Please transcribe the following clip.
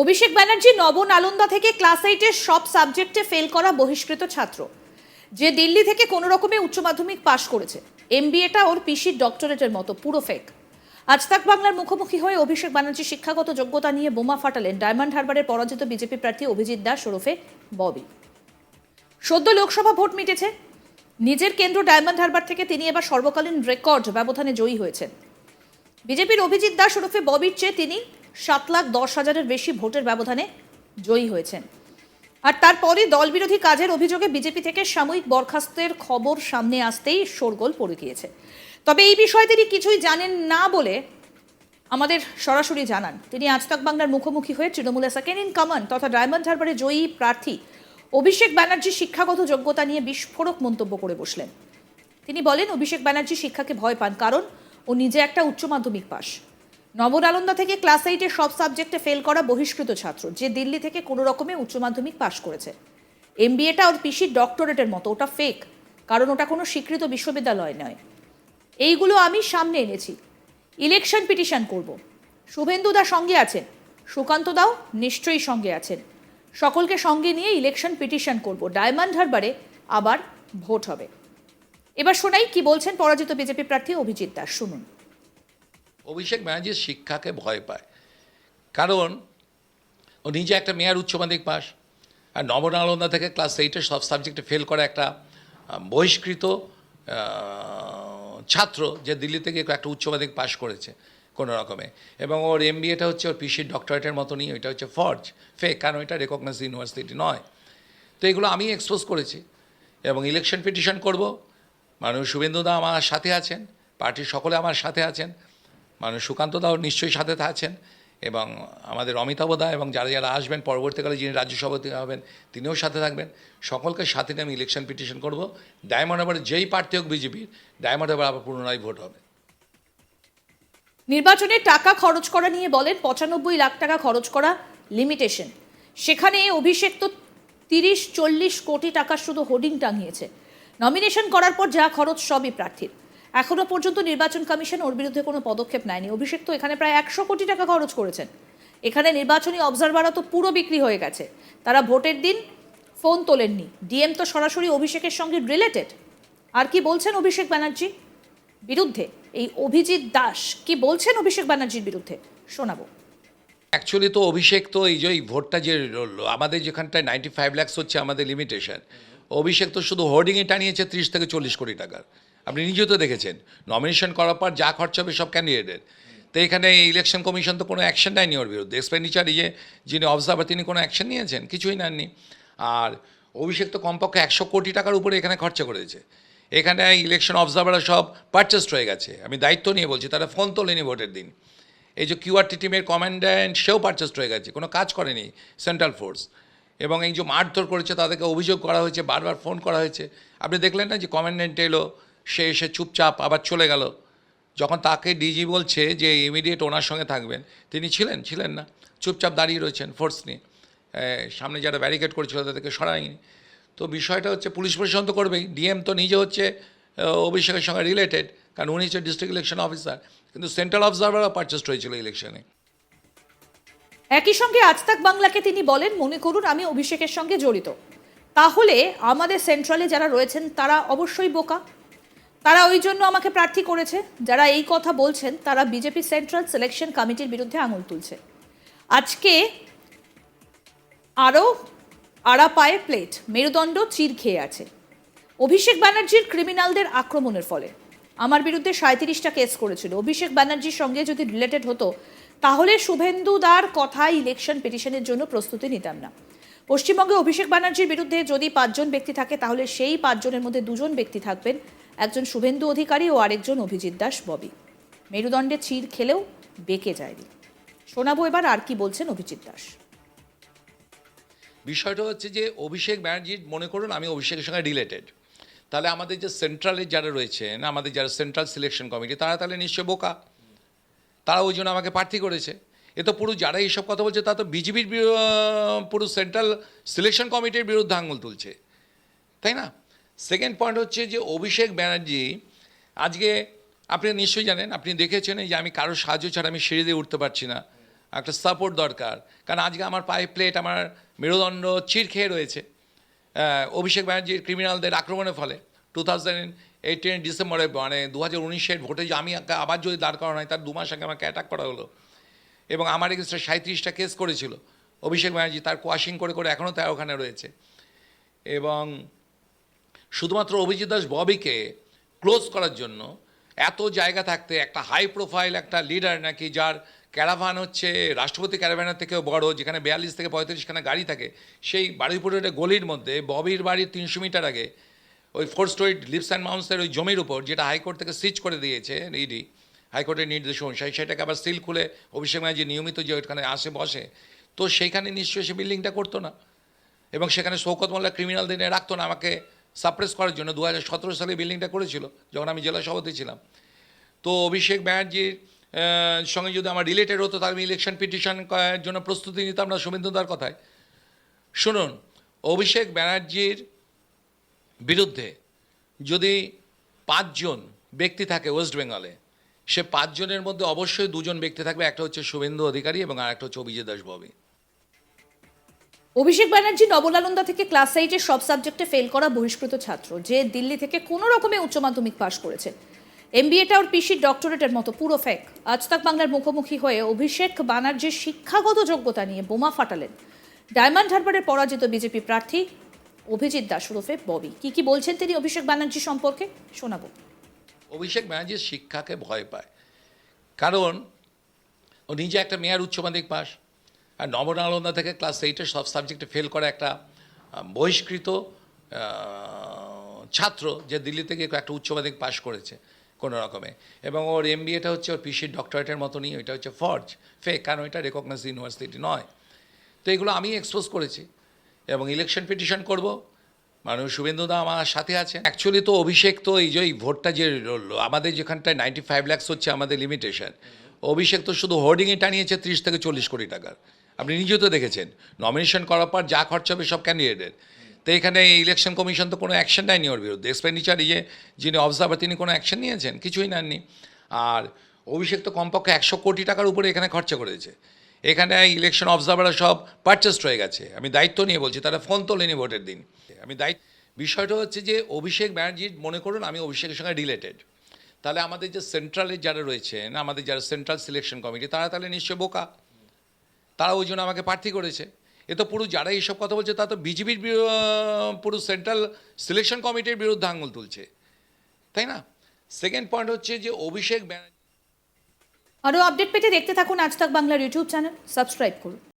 অভিষেক ব্যানার্জি নবনালন্দা থেকে ক্লাস এইটের সব সাবজেক্টে ফেল করা বহিষ্কৃত ছাত্র। যে দিল্লি থেকে কোনো রকমে উচ্চ মাধ্যমিক পাশ করেছে এমবিএটা ওর পিসির ডক্টরেটের মতো, পুরো ফেক আজ তাক বাংলার মুখোমুখি হয়ে অভিষেক ব্যানার্জি শিক্ষাগত যোগ্যতা নিয়ে বোমা ফাটালেন ডায়মন্ড হারবারের পরাজিত বিজেপি প্রার্থী অভিজিৎ দাস ওরফে ববি। সদ্য লোকসভা ভোট মিটেছে। নিজের কেন্দ্র ডায়মন্ড হারবার থেকে তিনি এবার সর্বকালীন রেকর্ড ব্যবধানে জয়ী হয়েছেন। বিজেপির অভিজিৎ দাস ওরফে ববির চেয়ে তিনি সাত লাখ দশ হাজারের বেশি ভোটের ব্যবধানে জয়ী হয়েছেন। আর তারপরে দলবিরোধী কাজের অভিযোগে বিজেপি থেকে সাময়িক বরখাস্তের খবর সামনে আসতেই শোরগোল পড়ে গিয়েছে। তবে এই বিষয়ে তিনি কিছুই জানেন না বলে আমাদের সরাসরি জানান। তিনি আজ তাক বাংলার মুখোমুখি হয়ে তৃণমূলের সেকেন্ড ইন কমন তথা ডায়মন্ড হারবারে জয়ী প্রার্থী অভিষেক ব্যানার্জি শিক্ষাগত যোগ্যতা নিয়ে বিস্ফোরক মন্তব্য করে বসলেন। তিনি বলেন, অভিষেক ব্যানার্জি শিক্ষাকে ভয় পান কারণ ও নিজে একটা উচ্চ মাধ্যমিক পাশ নবনালন্দা থেকে ক্লাস এইটে সব সাবজেক্টে ফেল করা বহিষ্কৃত ছাত্র, যে দিল্লি থেকে কোনো রকমে উচ্চ মাধ্যমিক পাশ করেছে। এমবিএটা ওর পিসির ডক্টরেটের মতো, ওটা ফেক কারণ ওটা কোনো স্বীকৃত বিশ্ববিদ্যালয় নয়। এইগুলো আমি সামনে এনেছি। ইলেকশন পিটিশন করব। শুভেন্দু দা সঙ্গে আছেন। সুকান্ত দাও নিশ্চয়ই সঙ্গে আছেন। সকলকে সঙ্গে নিয়ে ইলেকশন পিটিশন করব। ডায়মন্ড হারবারে আবার ভোট হবে। এবার শোনাই কি বলছেন পরাজিত বিজেপি প্রার্থী অভিজিৎ দাস, শুনুন। অভিষেক ব্যানার্জি শিক্ষাকে ভয় পায়। কারণ ও নিজে একটা মেয়ার উচ্চ মাধ্যমিক পাস আর নবনালন্দা থেকে ক্লাস এইটের সব সাবজেক্টে ফেল করা একটা বহিষ্কৃত ছাত্র যে দিল্লি থেকে একটা উচ্চ মাধ্যমিক পাশ করেছে কোনো রকমে। এবং ওর এম বিএটা হচ্ছে ওর পিসির ডক্টরেটের মতনই, ওইটা হচ্ছে ফর্জ ফেক কারণ এটা রেকগনাইজ ইউনিভার্সিটি নয়। তো এগুলো আমি এক্সপোজ করেছি এবং ইলেকশন পিটিশন করব। মানুষ শুভেন্দুদা আমার সাথে আছেন, পার্টির সকলে আমার সাথে আছেন। মানুষ সুকান্ত দাও নিশ্চয়ই সাথে আছেন এবং আমাদের অমিতাভ দা এবং যারা যারা আসবেন, পরবর্তীকালে যিনি রাজ্য সভাপতি হবেন তিনিও সাথে থাকবেন। সকলকে সাথে নিয়ে আমি ইলেকশন পিটিশন করব। ডায়মন্ড হারবারে যেই প্রার্থী হোক বিজেপির ডায়মন্ড হারবার আবার পুনরায় ভোট হবে। নির্বাচনে টাকা খরচ করা নিয়ে বলেন পঁচানব্বই লাখ টাকা খরচ করা লিমিটেশন সেখানে অভিষেক তো তিরিশ, চল্লিশ কোটি টাকার শুধু হোর্ডিং টাঙিয়েছে। নমিনেশন করার পর যা খরচ সবই প্রার্থীর। এখনও পর্যন্ত নির্বাচন কমিশন ওর বিরুদ্ধে কোনো পদক্ষেপ নেয়নি। অভিষেক তো এখানে প্রায় একশো কোটি টাকা খরচ করেছেন। এখানে নির্বাচনী অবজারভাররা তো পুরো বিক্রি হয়ে গেছে। তারা ভোটের দিন ফোন তোলেননি। ডিএম তো সরাসরি অভিষেকের সঙ্গে রিলেটেড আর কি বলছেন অভিষেক ব্যানার্জি? বিরুদ্ধে। এই অভিজিৎ দাস, কি বলছেন অভিষেক ব্যানার্জির বিরুদ্ধে? শোনাবো। অ্যাকচুয়ালি তো অভিষেক তো এই যে ভোটটা যে আমাদের যেখানটায় নাইনটি ফাইভ ল্যাক্স হচ্ছে আমাদের লিমিটেশন অভিষেক তো শুধু হোর্ডিংয়ে টানিয়েছে ত্রিশ থেকে চল্লিশ কোটি টাকার। আপনি নিজেও তো দেখেছেন। নমিনেশন করার পর যা খরচ হবে সব ক্যান্ডিডেটের তো এখানে ইলেকশন কমিশন তো কোনো অ্যাকশন নেয়নি ওর বিরুদ্ধে। এক্সপেন্ডিচার ইয়ে যিনি অবজার্ভার তিনি কোনো অ্যাকশন নিয়েছেন? কিছুই নেননি। আর অভিষেক তো কমপক্ষে একশো কোটি টাকার উপরে এখানে খরচা করেছে। এখানে ইলেকশন অবজারভাররা সব পারচেস্ট হয়ে গেছে। আমি দায়িত্ব নিয়ে বলছি, তারা ফোন তোলেনি ভোটের দিন। এই যে কিউআরটি টিমের কমান্ড্যান্ট সেও পারচেস্ট হয়ে গেছে। কোনো কাজ করেনি সেন্ট্রাল ফোর্স এবং এই যে মারধর করেছে, তাদেরকে অভিযোগ করা হয়েছে, বারবার ফোন করা হয়েছে। আপনি দেখলেন না যে কমান্ড্যান্ট এলো? সে এসে চুপচাপ আবার চলে গেল। যখন তাকে ডিজি বলছে যে ইমিডিয়েট ওনার সঙ্গে থাকবেন। তিনি ছিলেন ছিলেন না। চুপচাপ দাঁড়িয়ে রয়েছেন ফোর্স নিয়ে। সামনে যারা ব্যারিকেড করেছিল তাদেরকে সরায়নি। তো বিষয়টা হচ্ছে পুলিশ প্রশাসন তো করবেই। ডিএম তো নিজে হচ্ছে অভিষেকের সঙ্গে রিলেটেড কারণ উনি হচ্ছে ডিস্ট্রিক্ট ইলেকশন অফিসার কিন্তু সেন্ট্রাল অবজারভারও পারচেস্ট হয়েছিল ইলেকশনে একই সঙ্গে আজ তাক বাংলাকে তিনি বলেন, মনে করুন, আমি অভিষেকের সঙ্গে জড়িত। তাহলে আমাদের সেন্ট্রালে যারা রয়েছেন, তারা অবশ্যই বোকা। তারা ওই জন্য আমাকে প্রার্থী করেছে। যারা এই কথা বলছেন, তারা বিজেপি সেন্ট্রাল সিলেকশন কমিটির বিরুদ্ধে আঙুল তুলছে। আজকে আরও আড়া পায়ে প্লেট মেরুদণ্ড চির খেয়ে আছে। অভিষেক ব্যানার্জির ক্রিমিনালদের আক্রমণের ফলে। আমার বিরুদ্ধে সাঁত্রিশটা কেস করেছিল। অভিষেক ব্যানার্জির সঙ্গে যদি রিলেটেড হতো, তাহলে শুভেন্দু দার কথায় ইলেকশন পিটিশনের জন্য প্রস্তুতি নিতাম না। পশ্চিমবঙ্গে অভিষেক ব্যানার্জির বিরুদ্ধে যদি পাঁচজন ব্যক্তি থাকে, তাহলে সেই পাঁচজনের মধ্যে দুজন ব্যক্তি থাকবেন একজন শুভেন্দু অধিকারী ও আরেকজন অভিজিৎ দাস ববি। মেরুদণ্ডে চির খেলেও বেঁকে যায়নি। শোনাবো এবার আর কি বলছেন অভিজিৎ দাস। বিষয়টা হচ্ছে যে অভিষেক ব্যানার্জি, মনে করুন আমি অভিষেকের সঙ্গে রিলেটেড তাহলে আমাদের যে সেন্ট্রালের যারা রয়েছেন, আমাদের যারা সেন্ট্রাল সিলেকশন কমিটি তারা তাহলে নিশ্চয় বোকা। তারা ওই জন্য আমাকে প্রার্থী করেছে। এ তো পুরো যারা এইসব কথা বলছে তা তো বিজেপির পুরো সেন্ট্রাল সিলেকশন কমিটির বিরুদ্ধে আঙুল তুলছে। তাই না? সেকেন্ড পয়েন্ট হচ্ছে যে অভিষেক ব্যানার্জি, আজকে আপনি নিশ্চয়ই জানেন, আপনি দেখেছেন যে আমি কারোর সাহায্য ছাড়া আমি সিঁড়ি দিয়ে উঠতে পারছি না। একটা সাপোর্ট দরকার। কারণ আজকে আমার পায়ে প্লেট আমার মেরুদণ্ড চির খেয়ে রয়েছে অভিষেক ব্যানার্জির ক্রিমিনালদের আক্রমণের ফলে। টু থাউজেন্ড এইটিন ডিসেম্বরে মানে দু হাজার উনিশের ভোটে যে আমি আবার যদি দাঁড় করানো হয়, তার দু মাস আগে আমাকে অ্যাটাক করা হলো। এবং আমার এগেনস্টে সাঁত্রিশটা কেস করেছিল। অভিষেক ব্যানার্জি তার কোয়াশিং করে করে এখনও তার ওখানে রয়েছে। এবং শুধুমাত্র অভিজিৎ দাস ববিকে ক্লোজ করার জন্য এত জায়গা থাকতে, একটা হাই প্রোফাইল একটা লিডার নাকি যার ক্যারাভান হচ্ছে, রাষ্ট্রপতি ক্যারাভানের থেকেও বড়, যেখানে বিয়াল্লিশ থেকে পঁয়ত্রিশখানা গাড়ি থাকে, সেই একটা গলির মধ্যে ববির বাড়ির তিনশো মিটার আগে ওই ফোর স্টোরি লিপস অ্যান্ড মাউন্সের ওই জমির উপর, যেটা হাইকোর্ট থেকে সিচ করে দিয়েছে ইডি হাইকোর্টের নির্দেশ অনুসারে, সেটাকে আবার সিল খুলে অভিষেক ব্যানার্জি নিয়মিত যে ওইখানে আসে, বসে। তো সেইখানে নিশ্চয়ই সে বিল্ডিংটা করতো না। এবং সেখানে শৌকত মোল্লা এনে রাখতো না, আমাকে সাপ্রেস করার জন্য দু সালে বিল্ডিংটা করেছিল, যখন আমি জেলা সভাপতি ছিলাম। তো অভিষেক ব্যানার্জির সঙ্গে যদি আমার রিলেটেড হতো, তাহলে আমি ইলেকশন পিটিশন জন্য প্রস্তুতি নিতাম না শুভেন্দুদার কথায়। শুনুন, অভিষেক ব্যানার্জির বিরুদ্ধে যদি পাঁচজন ব্যক্তি থাকে ওয়েস্ট বেঙ্গলে সে পাঁচজনের মধ্যে অবশ্যই দুজন ব্যক্তি থাকবে, একটা হচ্ছে শুভেন্দু অধিকারী এবং আর একটা হচ্ছে অভিজিৎ দাস ববি অভিষেক ব্যানার্জি নবলানন্দা থেকে ক্লাস এইটের সব সাবজেক্টে ফেল করা বহিষ্কৃত ছাত্র, যে দিল্লি থেকে কোনো রকমে উচ্চ মাধ্যমিক পাশ করেছে। এমবিএটা ওর পিসির ডক্টরেটের মতো, পুরো ফেক আজ তাক বাংলার মুখোমুখি হয়ে অভিষেক ব্যানার্জির শিক্ষাগত যোগ্যতা নিয়ে বোমা ফাটালেন। ডায়মন্ড হারবারের পরাজিত বিজেপি প্রার্থী অভিজিৎ দাস ওরফে ববি। কি কি বলছেন তিনি অভিষেক ব্যানার্জি সম্পর্কে? শোনাবো। অভিষেক ব্যানার্জির শিক্ষাকে ভয় পায়। কারণ ও নিজে একটা মেয়ার উচ্চ মাধ্যমিক পাস আর নবনালন্দা থেকে ক্লাস এইটের সব সাবজেক্টে ফেল করা একটা বহিষ্কৃত ছাত্র যে দিল্লি থেকে একটা উচ্চ মাধ্যমিক পাস করেছে কোনো রকমে। এবং ওর এম বিএটা হচ্ছে ওর পিসির ডক্টরেটের মতনই, ওইটা হচ্ছে ফর্জ ফেক কারণ এটা রেকগনাইজ ইউনিভার্সিটি নয়। তো এগুলো আমি এক্সপোজ করেছি এবং ইলেকশন পিটিশন করব। মানুষ শুভেন্দুদা আমার সাথে আছে অ্যাকচুয়ালি তো অভিষেক তো এই যে ভোটটা যে আমাদের যেখানটায় নাইনটি ফাইভ ল্যাক্স হচ্ছে আমাদের লিমিটেশন অভিষেক তো শুধু হোর্ডিংয়ে টানিয়েছে ত্রিশ থেকে চল্লিশ কোটি টাকার। আপনি নিজেও তো দেখেছেন। নমিনেশন করার পর যা খরচা হবে সব ক্যান্ডিডেটের তো এখানে ইলেকশন কমিশন তো কোনো অ্যাকশন নেয়নি ওর বিরুদ্ধে। এক্সপেন্ডিচার ইয়ে যিনি অবজার্ভার তিনি কোনো অ্যাকশন নিয়েছেন? কিছুই নেননি। আর অভিষেক তো কমপক্ষে একশো কোটি টাকার উপরে এখানে খরচা করেছে। এখানে ইলেকশন অবজারভাররা সব পারচেস্ট হয়ে গেছে। আমি দায়িত্ব নিয়ে বলছি, তারা ফোন তোলেনি ভোটের দিন। আমি দায়িত্ব বিষয়টা হচ্ছে যে অভিষেক ব্যানার্জির মনে করুন আমি অভিষেকের সঙ্গে রিলেটেড তাহলে আমাদের যে সেন্ট্রালের যারা রয়েছেন, আমাদের যারা সেন্ট্রাল সিলেকশন কমিটি তারা তাহলে নিশ্চয় বোকা। তারা ওই জন্য আমাকে প্রার্থী করেছে। এ তো পুরো যারা এইসব কথা বলছে, তা তো বিজেপির পুরো সেন্ট্রাল সিলেকশন কমিটির বিরুদ্ধে আঙুল তুলছে। তাই না? সেকেন্ড পয়েন্ট হচ্ছে যে অভিষেক ব্যানার্জি আরও আপডেট পেতে দেখতে থাকুন আজ তাক বাংলার ইউটিউব চ্যানেল। সাবস্ক্রাইব করুন।